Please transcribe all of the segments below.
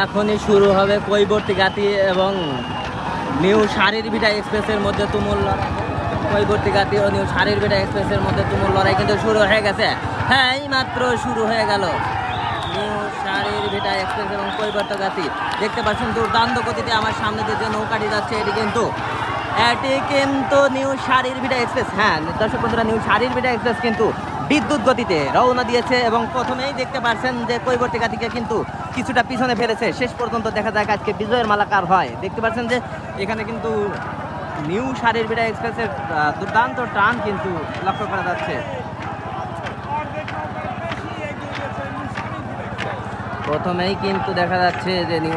এখনই শুরু হবে কৈবর্তী গাতি এবং নিউ শাড়ির ভিটা এক্সপ্রেসের মধ্যে তুমুল লড়াই। কৈবর্তী গাতি ও নিউ শাড়ির ভিটা এক্সপ্রেসের মধ্যে তুমুল লড়াই কিন্তু শুরু হয়ে গেছে। হ্যাঁ এই মাত্র শুরু হয়ে গেল। নিউ শাড়ির ভিটা এক্সপ্রেস এবং কৈবর্ত গাতি দেখতে পাচ্ছেন দুর্দান্ত গতিতে আমার সামনে যে নৌকাটি যাচ্ছে, এটি কিন্তু এটি কিন্তু নিউ শারীর ভিটা এক্সপ্রেস। হ্যাঁ দর্শক বন্ধুরা, নিউ শারীর ভিটা এক্সপ্রেস কিন্তু বিদ্যুৎ গতিতে রওনা দিয়েছে এবং প্রথমেই দেখতে পাচ্ছেন যে কৈবর্তী গাতিকে কিন্তু কিছুটা পিছনে ফেলেছে। শেষ পর্যন্ত দেখা যায় আজকে বিজয়ের মালাকার হয়। দেখতে পাচ্ছেন যে এখানে কিন্তু নিউ শারীর ভিটা এক্সপ্রেসের দুর্দান্ত টান কিন্তু লক্ষ্য করা যাচ্ছে। প্রথমেই কিন্তু দেখা যাচ্ছে যে নিউ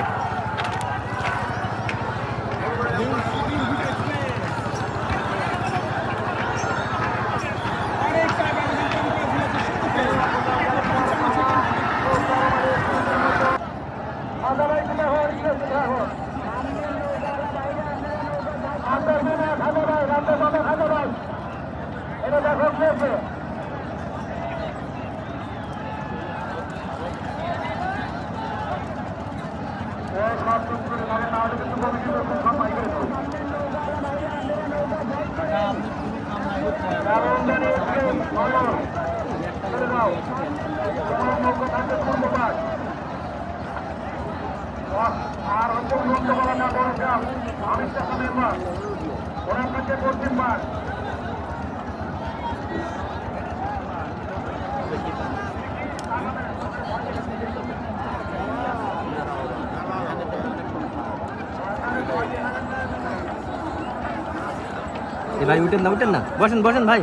আর অন্তর বন্ধ করা না বলছিলাম আমি মেম্বার ওরা আপনাকে করছেন পার ভাই উঠেন না উঠেন না। বসেন বসেন ভাই।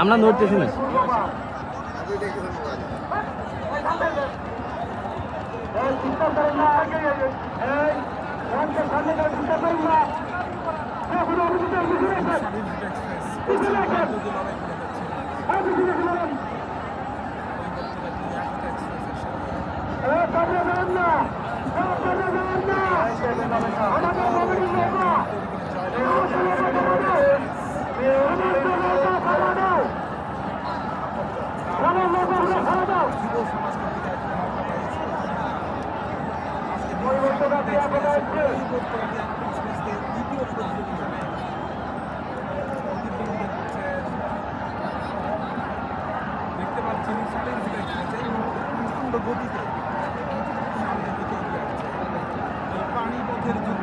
আমরা নড়তেছি না। এই চিন্তা করেন না এই মঞ্চের সামনে গিয়ে চিন্তা করেন না এখন অভিযোগ পিছনে আসেন পিছনে আসেন এই পিছনে আসেন এই সামনে যাবেন না এই সামনে যাবেন না আমাদের কমিটির নেতা এই আসলে কথা বলো এই আমাদের নেতা খাওয়া দাও আমার নেতাগুলো খাওয়া দাও পরিবর্তন আপনি এখন আসছে দেখতে পাচ্ছি সাইলেন্স দেখতেছে এই মুহূর্তে প্রচণ্ড গতিতে সামনের দিকে এগিয়ে আসছে এই পানিপথের যুদ্ধে ওইটার সর্বোচ্চ ব্যবহারের মুহূর্তে দেখতে পাচ্ছি সাইলেন্স এক্সপ্রেসের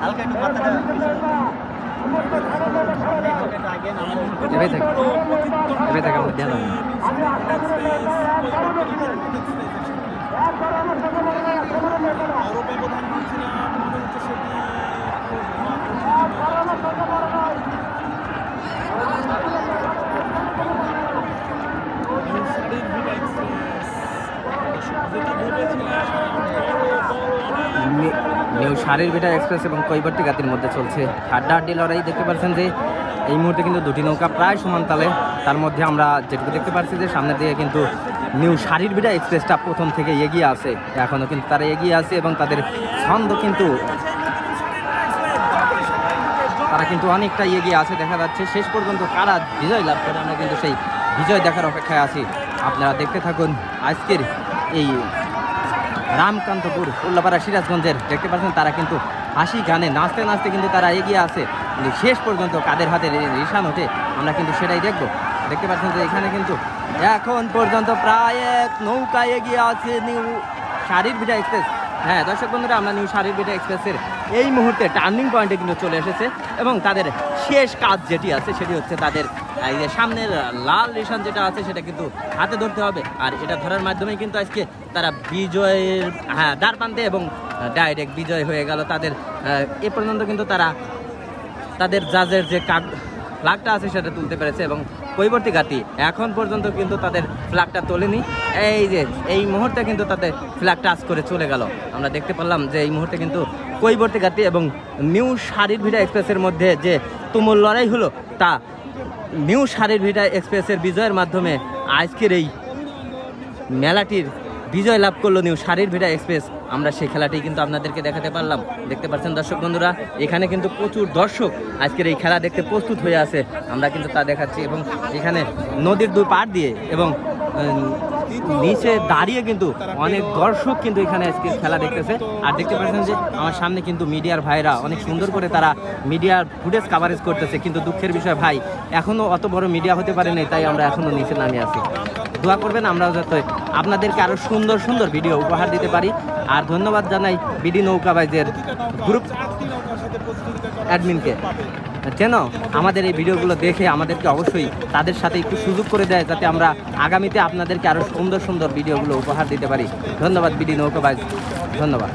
হালকা একটু মাথাটা এভাবে থাক এভাবে থাক আমরা ধ্যান রাখব। ব্যবধান মানছিলাম মনে হচ্ছে সেটি শাড়ির ভিড় এক্সপ্রেস যেটা ভেবেছিলাম বড় বড় অনেক নি- নিউ শারীর ভিটা এক্সপ্রেস এবং কৈবর্তী গাতির মধ্যে চলছে হাড্ডাহাড্ডি লড়াই। দেখতে পাচ্ছেন যে এই মুহূর্তে কিন্তু দুটি নৌকা প্রায় সমান তালে। তার মধ্যে আমরা যেটুকু দেখতে পাচ্ছি যে সামনের দিকে কিন্তু নিউ শারীর ভিটা এক্সপ্রেসটা প্রথম থেকে এগিয়ে আছে। এখনও কিন্তু তারা এগিয়ে আছে এবং তাদের ছন্দ কিন্তু তারা কিন্তু অনেকটা এগিয়ে আছে। দেখা যাচ্ছে শেষ পর্যন্ত কারা বিজয় লাভ করে, আমরা কিন্তু সেই বিজয় দেখার অপেক্ষায় আছি। আপনারা দেখতে থাকুন আজকের এই রামকান্তপুর উল্লাপাড়া সিরাজগঞ্জের দেখতে পাচ্ছেন তারা কিন্তু হাসি গানে নাচতে নাচতে কিন্তু তারা এগিয়ে আছে। কিন্তু শেষ পর্যন্ত কাদের হাতে রিসান হতে আমরা কিন্তু সেটাই দেখব। দেখতে পাচ্ছেন যে এখানে কিন্তু এখন পর্যন্ত প্রায় এক নৌকা এগিয়ে আছে নিউ শারীর ভিটা এক্সপ্রেস। হ্যাঁ দর্শক বন্ধুরা, আমরা নিউ শারীর ভিটা এক্সপ্রেসের এই মুহূর্তে টার্নিং পয়েন্টে কিন্তু চলে এসেছে এবং তাদের শেষ কাজ যেটি আছে সেটি হচ্ছে তাদের, এই যে সামনের লাল নিশান যেটা আছে সেটা কিন্তু হাতে ধরতে হবে। আর এটা ধরার মাধ্যমে কিন্তু আজকে তারা বিজয়ের হ্যাঁ দ্বার প্রান্তে এবং ডাইরেক্ট বিজয় হয়ে গেল। তাদের এ পর্যন্ত কিন্তু তারা, তাদের জাজের যে কাগ ফ্ল্যাগটা আছে সেটা তুলতে পেরেছে এবং পরিবর্তী গাতি এখন পর্যন্ত কিন্তু তাদের ফ্ল্যাগটা তোলেনি। এই যে, এই মুহূর্তে কিন্তু তাদের ফ্ল্যাগ টাচ করে চলে গেল। আমরা দেখতে পারলাম যে এই মুহূর্তে কিন্তু কৈবর্তী গাতি এবং নিউ শারীর ভিটা এক্সপ্রেসের মধ্যে যে তুমুল লড়াই হলো, তা নিউ শারীর ভিটা এক্সপ্রেসের বিজয়ের মাধ্যমে আজকের এই মেলাটির বিজয় লাভ করল নিউ শারীর ভিড়া এক্সপ্রেস। আমরা সেই খেলাটি কিন্তু আপনাদেরকে দেখাতে পারলাম। দেখতে পাচ্ছেন দর্শক বন্ধুরা, এখানে কিন্তু প্রচুর দর্শক আজকের এই খেলা দেখতে প্রস্তুত হয়ে আছে। আমরা কিন্তু তা দেখাচ্ছি এবং এখানে নদীর দুই পাড় দিয়ে এবং নিচে দাঁড়িয়ে কিন্তু অনেক দর্শক কিন্তু এখানে আজকে খেলা দেখতেছে। আর দেখতে পাচ্ছেন যে, আমার সামনে কিন্তু মিডিয়ার ভাইরা অনেক সুন্দর করে তারা মিডিয়ার ফুটেজ কাভারেজ করতেছে। কিন্তু দুঃখের বিষয়, ভাই, এখনও অত বড় মিডিয়া হতে পারে নাই, তাই আমরা এখনও নিচে নামে আছি। দোয়া করবেন, আমরাও যাতে আপনাদেরকে আরও সুন্দর সুন্দর ভিডিও উপহার দিতে পারি। আর ধন্যবাদ জানাই বিডি নৌকা ভাইদের গ্রুপ অ্যাডমিনকে। কেন আমাদের এই ভিডিওগুলো দেখে আমাদেরকে অবশ্যই তাদের সাথে একটু সুযোগ করে দেয়, যাতে আমরা আগামীতে আপনাদেরকে আরও সুন্দর সুন্দর ভিডিওগুলো উপহার দিতে পারি। ধন্যবাদ বিডি নৌকা ভাই ধন্যবাদ।